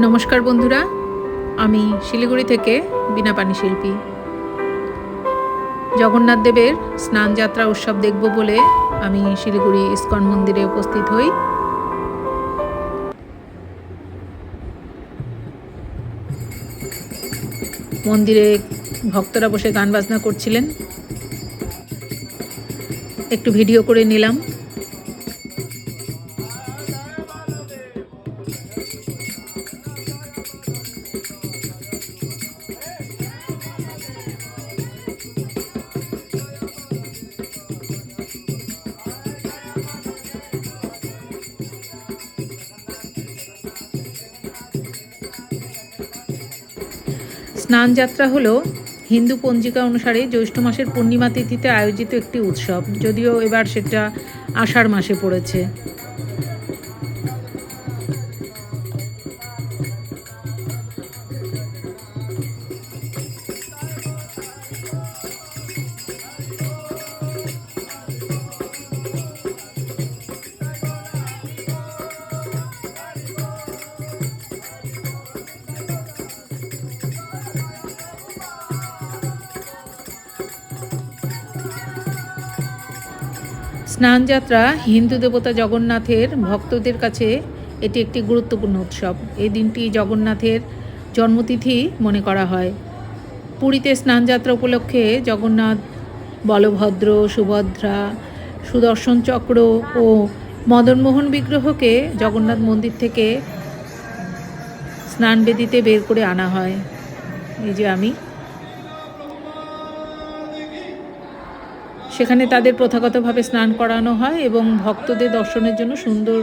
নমস্কার বন্ধুরা, আমি শিলিগুড়ি থেকে বিনা পানি শিল্পী। জগন্নাথ দেবের স্নান যাত্রা উৎসব দেখব বলে আমি শিলিগুড়ি ইস্কন মন্দিরে উপস্থিত হই। মন্দিরে ভক্তরা বসে গান বাজনা করছিলেন। একটু ভিডিও করে নিলাম। স্নানযাত্রা হলো হিন্দু পঞ্জিকা অনুসারে জ্যৈষ্ঠ মাসের পূর্ণিমা তিথিতে আয়োজিত একটি উৎসব, যদিও এবার সেটা আষাঢ় মাসে পড়েছে। স্নানযাত্রা হিন্দু দেবতা জগন্নাথের ভক্তদের কাছে এটি একটি গুরুত্বপূর্ণ উৎসব। এই দিনটি জগন্নাথের জন্মতিথি মনে করা হয়। পুরীতে স্নানযাত্রা উপলক্ষে জগন্নাথ, বলভদ্র, সুভদ্রা, সুদর্শন চক্র ও মদনমোহন বিগ্রহকে জগন্নাথ মন্দির থেকে স্নানবেদিতে বের করে আনা হয়। এই যে আমি সেখানে তাদের প্রথাগতভাবে স্নান করানো হয় এবং ভক্তদের দর্শনের জন্য সুন্দর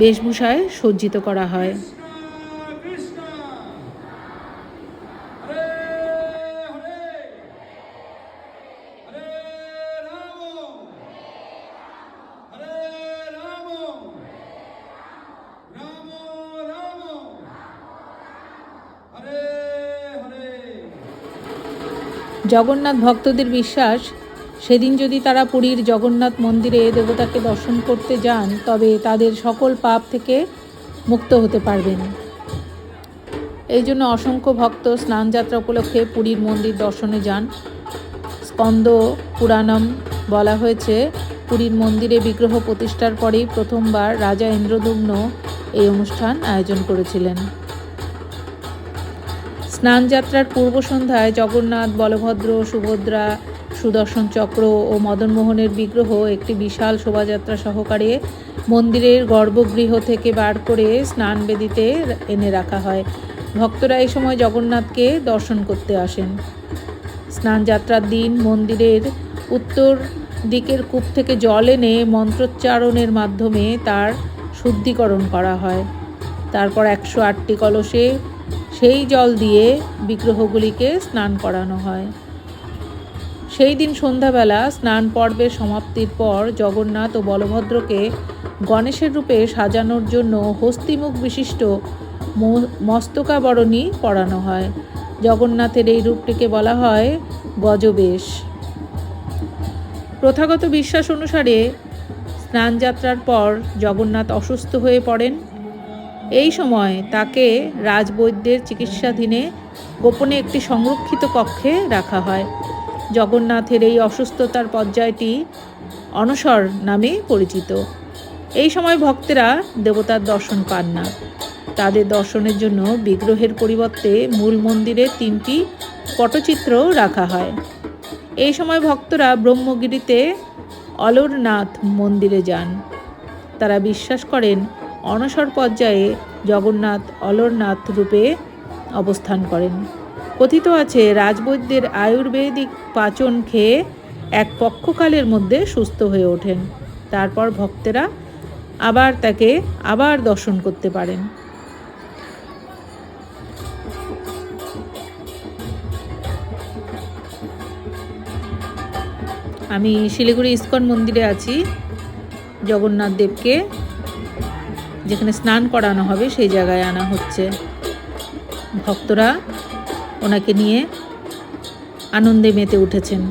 বেশভূষায় সজ্জিত করা হয়। জগন্নাথ ভক্তদের বিশ্বাস সেদিন যদি তারা পুরীর জগন্নাথ মন্দিরে দেবতাকে দর্শন করতে যান, তবে তাদের সকল পাপ থেকে মুক্ত হতে পারবেন। এই জন্য অসংখ্য ভক্ত স্নানযাত্রা উপলক্ষে পুরীর মন্দির দর্শনে যান। স্কন্দ পুরাণম বলা হয়েছে, পুরীর মন্দিরে বিগ্রহ প্রতিষ্ঠার পরেই প্রথমবার রাজা ইন্দ্রদুম্ন এই অনুষ্ঠান আয়োজন করেছিলেন। স্নানযাত্রার পূর্ব সন্ধ্যায় জগন্নাথ, বলভদ্র, সুভদ্রা সুদর্শন চক্র ও মদনমোহনের বিগ্রহ একটি বিশাল শোভাযাত্রা সহকারে মন্দিরের গর্ভগৃহ থেকে বার করে স্নানবেদিতে এনে রাখা হয়। ভক্তরা এই সময় জগন্নাথকে দর্শন করতে আসেন। স্নানযাত্রার দিন মন্দিরের উত্তর দিকের কূপ থেকে জল এনে মন্ত্রোচ্চারণের মাধ্যমে তার শুদ্ধিকরণ করা হয়। তারপর একশো আটটি কলসে সেই জল দিয়ে বিগ্রহগুলিকে স্নান করানো হয়। সেই দিন সন্ধ্যাবেলা স্নান পর্বের সমাপ্তির পর জগন্নাথ ও বলভদ্রকে গণেশের রূপে সাজানোর জন্য হস্তিমুখ বিশিষ্ট মস্তকাবরণী পরানো হয়। জগন্নাথের এই রূপটিকে বলা হয় গজবেশ। প্রথাগত বিশ্বাস অনুসারে স্নানযাত্রার পর জগন্নাথ অসুস্থ হয়ে পড়েন। এই সময় তাকে রাজবৈদ্যের চিকিৎসাধীনে গোপনে একটি সংরক্ষিত কক্ষে রাখা হয়। জগন্নাথের এই অসুস্থতার পর্যায়টি অনসর নামে পরিচিত। এই সময় ভক্তেরা দেবতার দর্শন পান না। তাদের দর্শনের জন্য বিগ্রহের পরিবর্তে মূল মন্দিরে তিনটি পটচিত্র রাখা হয়। এই সময় ভক্তরা ব্রহ্মগিরিতে অলরনাথ মন্দিরে যান। তারা বিশ্বাস করেন অনসর পর্যায়ে জগন্নাথ অলরনাথ রূপে অবস্থান করেন। কথিত আছে, রাজবৈদ্যের আয়ুর্বেদিক পাচন খেয়ে এক পক্ষকালের মধ্যে সুস্থ হয়ে ওঠেন। তারপর ভক্তেরা আবার তাকে আবার দর্শন করতে পারেন। আমি শিলিগুড়ি ইস্কন মন্দিরে আছি, জগন্নাথ দেবকে, যেখানে স্নান করানো হবে সেই জায়গায় আনা হচ্ছে। ভক্তরা ওনাকে নিয়ে আনন্দে মেতে উঠেছেন।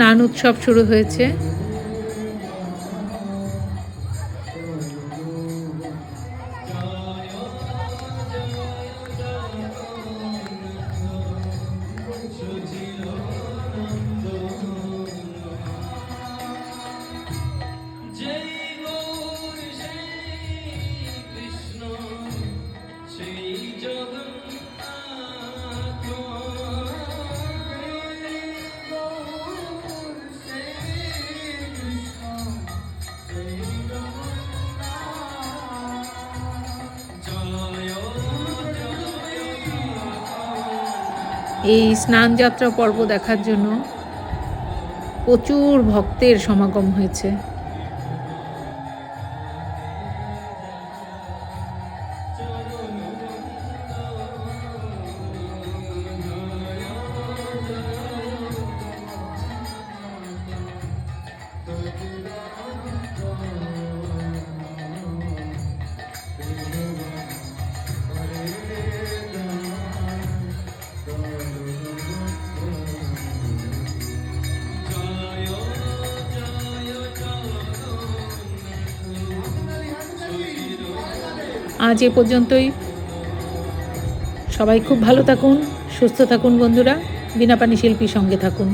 স্নান উৎসব শুরু হয়েছে। এই স্নানযাত্রা পর্ব দেখার জন্য প্রচুর ভক্তের সমাগম হয়েছে। আজ এ পর্যন্তই। সবাই খুব ভালো থাকুন, সুস্থ থাকুন বন্ধুরা বিনা পানি শিল্পীর সঙ্গে থাকুন।